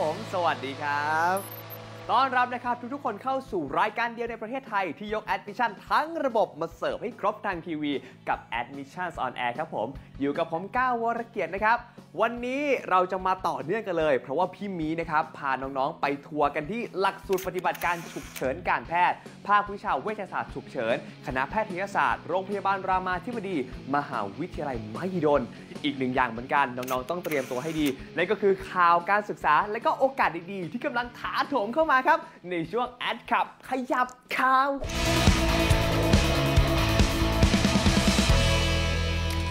ผม สวัสดีครับ ต้อนรับนะครับทุกๆคนเข้าสู่รายการเดียวในประเทศไทยที่ยกแอดมิชชั่นทั้งระบบมาเสิร์ฟให้ครบทางทีวี กับ Admissions on Air ครับผม อยู่กับผมก้าววรเกียรตินะครับ วันนี้เราจะมาต่อเนื่องกันเลย เพราะว่าพี่มีนะครับ พาน้องๆ ไปทัวร์กันที่หลักสูตรปฏิบัติการฉุกเฉินการแพทย์ ภาควิชาเวชศาสตร์ฉุกเฉิน คณะแพทยศาสตร์โรงพยาบาลรามาธิบดี มหาวิทยาลัยมหิดล อีกหนึ่งอย่างเหมือนกันน้องๆต้องเตรียมตัวให้ดีนั่นก็คือข่าวการศึกษา และก็โอกาสดีๆ ที่กำลังถาโถมเข้ามาครับ ในช่วงแอดขับขยับข่าว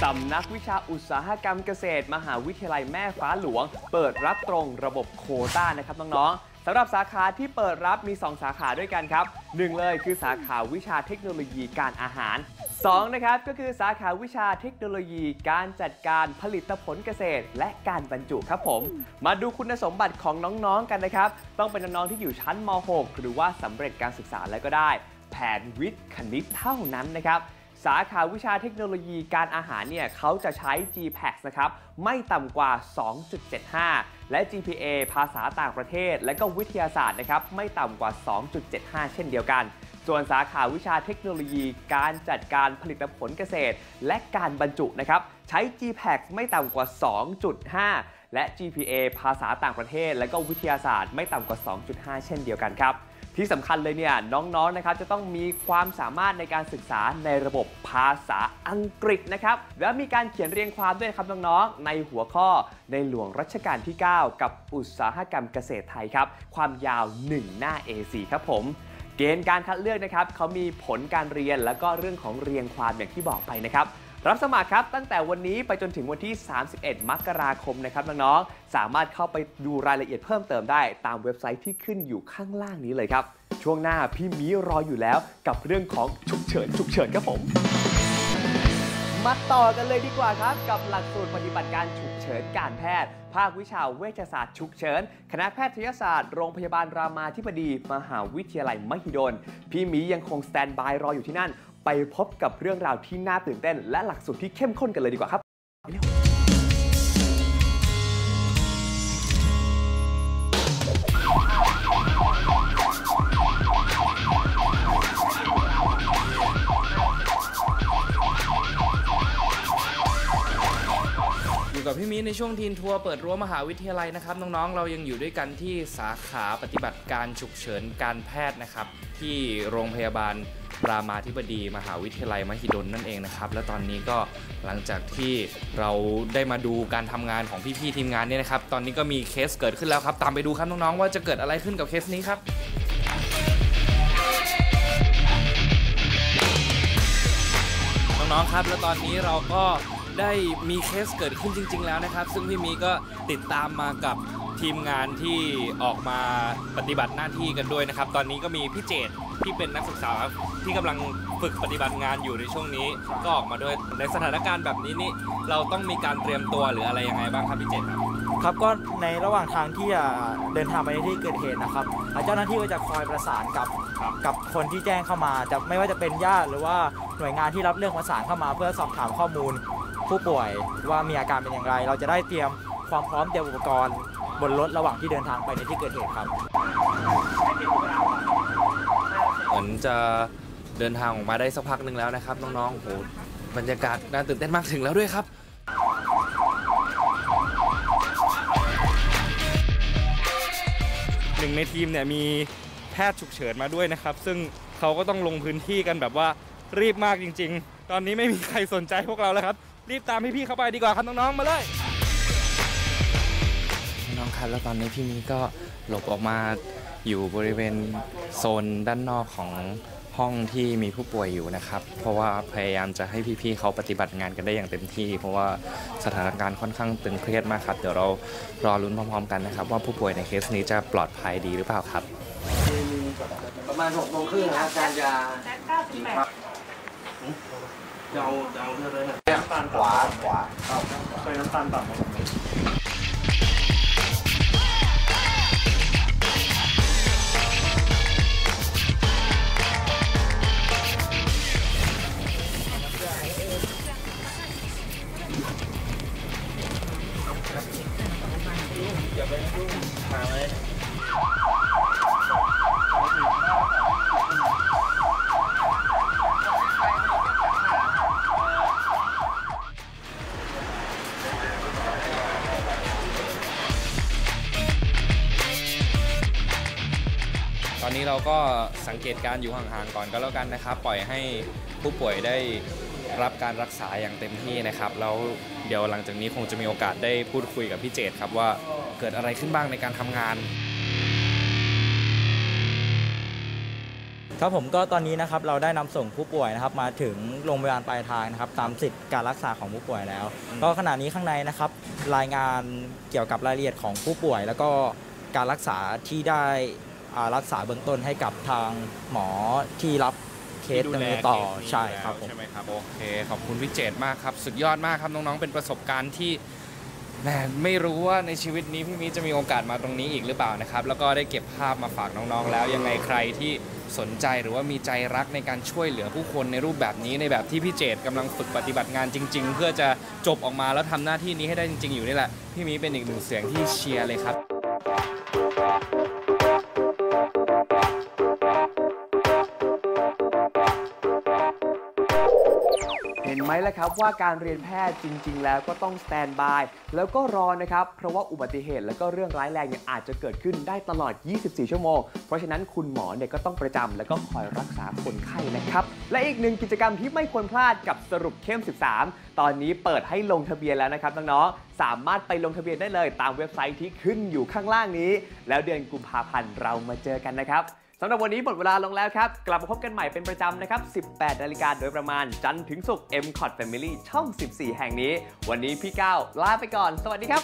สำนักวิชาอุตสาหกรรมเกษตร มหาวิทยาลัยแม่ฟ้าหลวง เปิดรับตรงระบบโคต้านะครับน้องๆำหรับสาขาที่เปิดรับมี 2 สาขาด้วยกันครับหนึ่งเลยคือสาขาวิชาเทคโนโลยีการอาหาร 2 นะครับก็คือสาขาวิชาเทคโนโลยีการจัดการผลิตผลเกษตร และการบรรจุครับผม มาดูคุณสมบัติของน้องๆกันนะครับ ต้องเป็นน้องๆที่อยู่ชั้นม .6 หรือว่าสำเร็จการศึกษาแล้วก็ได้ แผนวิทย์คณิตเท่านั้นนะครับ สาขาวิชาเทคโนโลยีการอาหารเนี่ยเขาจะใช้ GPAX นะครับไม่ต่ำกว่า 2.75 และ GPA ภาษาต่างประเทศ และก็วิทยาศาสตร์นะครับไม่ต่ำกว่า 2.75 เช่นเดียวกัน ส่วนสาขาวิชาเทคโนโลยี การจัดการผลิตผลเกษตร และการบรรจุนะครับใช้ GPAX ไม่ต่ำกว่า 2.5 และ GPA ภาษาต่างประเทศ และก็วิทยาศาสตร์ไม่ต่ำกว่า 2.5 เช่นเดียวกันครับ ที่สำคัญเลยเนี่ยน้องๆนะครับจะต้องมีความสามารถในการศึกษาในระบบภาษาอังกฤษนะครับและมีการเขียนเรียงความด้วยครับน้องๆในหัวข้อในหลวงรัชกาลที่ 9 กับอุตสาหกรรมเกษตรไทยครับความยาว 1 หน้า A4 ครับผมเกณฑ์การคัดเลือกนะครับเขามีผลการเรียนแล้วก็เรื่องของเรียงความอย่างที่บอกไปนะครับ รับสมัครครับตั้งแต่วันนี้ไปจนถึงวันที่ 31 มกราคมนะครับน้องๆ สามารถเข้าไปดูรายละเอียดเพิ่มเติมได้ตามเว็บไซต์ที่ขึ้นอยู่ข้างล่างนี้เลยครับ ช่วงหน้าพี่มีรออยู่แล้วกับเรื่องของฉุกเฉินฉุกเฉินครับผม มาต่อกันเลยดีกว่าครับ กับหลักสูตรปฏิบัติการฉุกเฉินการแพทย์ ภาควิชาเวชศาสตร์ฉุกเฉิน คณะแพทยศาสตร์โรงพยาบาลรามาธิบดี มหาวิทยาลัยมหิดล พี่มียังคงสแตนบายรออยู่ที่นั่น ไปพบกับเรื่องราวที่น่าตื่นเต้น และหลักสูตรที่เข้มข้นกันเลยดีกว่าครับอยู่กับพี่มิ้นในช่วงทีนทัวร์เปิดรั้วมหาวิทยาลัยนะครับ น้องๆ เรายังอยู่ด้วยกันที่สาขาปฏิบัติการฉุกเฉินการแพทย์นะครับ ที่โรงพยาบาล รามาธิบดีมหาวิทยาลัยมหิดลนั่นเองนะครับ และตอนนี้ก็หลังจากที่เราได้มาดูการทำงานของพี่ๆทีมงานเนี่ยนะครับ ตอนนี้ก็มีเคสเกิดขึ้นแล้วครับ ตามไปดูครับน้องๆว่าจะเกิดอะไรขึ้นกับเคสนี้ครับน้องๆครับ แล้วตอนนี้เราก็ได้มีเคสเกิดขึ้นจริง ๆ แล้วนะครับ ซึ่งพี่มีก็ติดตามมากับทีมงานที่ออกมาปฏิบัติหน้าที่กันด้วยนะครับ ตอนนี้ก็มีพี่เจต ที่เป็นนักศึกษาที่กำลังฝึกปฏิบัติงานอยู่ในช่วงนี้ ก็ออกมาด้วยในสถานการณ์แบบนี้นี่เราต้องมีการเตรียมตัวหรืออะไรยังไงบ้างครับพี่เจตครับครับก็ในระหว่างทางที่อ่าเดินทางไปในที่เกิดเหตุนะครับอ่าเจ้าหน้าที่ก็จะคอยประสานกับครับกับคนที่แจ้งเข้ามาจะไม่ว่าจะเป็นญาติหรือว่าหน่วยงานที่รับเรื่องประสานเข้ามาเพื่อสอบถามข้อมูล ผู้ป่วยว่ามีอาการเป็นอย่างไร เราจะได้เตรียมความพร้อมเตรียมอุปกรณ์บนรถระหว่างที่เดินทางไปในที่เกิดเหตุครับ เหมือนจะเดินทางออกมาได้สักพักหนึ่งแล้วนะครับ น้องๆโอ้โหบรรยากาศน่าตื่นเต้นมากถึงแล้วด้วยครับหนึ่งในทีมเนี่ยมีแพทย์ฉุกเฉินมาด้วยนะครับ ซึ่งเขาก็ต้องลงพื้นที่กันแบบว่ารีบมากจริง ๆ ตอนนี้ไม่มีใครสนใจพวกเราแล้วครับ รีบตามพี่ๆเข้าไปดีกว่าครับน้องๆมาเลยน้องครับแล้วตอนนี้พี่มีก็หลบออกมา อยู่บริเวณโซนด้านนอกของหอห้องที่มีผู้ป่วยอยู่นะครับ เพราะว่าพยายามจะให้พี่ๆเขาปฏิบัติงานกันได้อย่างเต็มที่ เพราะว่าสถานการณ์ค่อนข้างตึงเครียดมากครับ เดี๋ยวเรารอลุ้นพร้อมๆกันนะครับ ว่าผู้ป่วยในเคสนี้จะปลอดภัยดีหรือเปล่าครับ ประมาณหกโมงครึ่งนะครับอาจารย์จะจะเอาจะเอาเท่าไหร่นะขวาขวาเคยน้ำตาลต่ำ นนี้เราก็สังเกตการณ์อยู่ห่างๆก่อนก็แล้วกันนะครับ ปล่อยให้ผู้ป่วยได้รับการรักษาอย่างเต็มที่นะครับ แล้วเดี๋ยวหลังจากนี้คงจะมีโอกาสได้พูดคุยกับพี่เจตครับว่าเกิดอะไรขึ้นบ้างในการทำงาน ครับผมก็ตอนนี้นะครับเราได้นำส่งผู้ป่วยนะครับมาถึงโรงพยาบาลปลายทางนะครับตามสิทธิ์การรักษาของผู้ป่วยแล้ว ก็ขณะนี้ข้างในนะครับรายงานเกี่ยวกับรายละเอียดของผู้ป่วย แล้วก็การรักษาที่ได้อ่า รักษาเบื้องต้นให้กับทางหมอที่รับเคสดำเนินต่อใช่ครับผมใช่ไหมครับโอเคขอบคุณพี่เจตมากครับ สุดยอดมากครับน้องๆเป็นประสบการณ์ที่แหมไม่รู้ว่าในชีวิตนี้พี่มีจะมีโอกาสมาตรงนี้อีกหรือเปล่านะครับ แล้วก็ได้เก็บภาพมาฝากน้องๆ แล้วยังไงใครที่สนใจหรือว่ามีใจรักในการช่วยเหลือผู้คนในรูปแบบนี้ในแบบที่พี่เจตกำลังฝึกปฏิบัติงานจริง ๆ เพื่อจะจบออกมาแล้วทำหน้าที่นี้ให้ได้จริง ๆ อยู่นี่แหละพี่มีเป็นอีกหนึ่งเสียงที่เชียร์เลยครับ ไหมล่ะครับว่าการเรียนแพทย์จริง ๆ แล้วก็ต้องสแตนบายแล้วก็รอนะครับ เพราะว่าอุบัติเหตุแล้วก็เรื่องร้ายแรงเนี่ยอาจจะเกิดขึ้นได้ตลอด 24 ชั่วโมง เพราะฉะนั้นคุณหมอเนี่ยก็ต้องประจำแล้วก็คอยรักษาคนไข้นะครับ และอีกหนึ่งกิจกรรมที่ไม่ควรพลาดกับสรุปเข้ม 13 ตอนนี้เปิดให้ลงทะเบียนแล้วนะครับน้องๆสามารถไปลงทะเบียนได้เลย ตามเว็บไซต์ที่ขึ้นอยู่ข้างล่างนี้ แล้วเดือนกุมภาพันธ์เรามาเจอกันนะครับ สำหรับวันนี้หมดเวลาลงแล้วครับ กลับมาพบกันใหม่เป็นประจำนะครับ 18 นาฬิกาโดยประมาณ จันทร์ถึงศุกร์ m c o t Family ช่อง 14 แห่งนี้ วันนี้พี่ก้าวลาไปก่อน สวัสดีครับ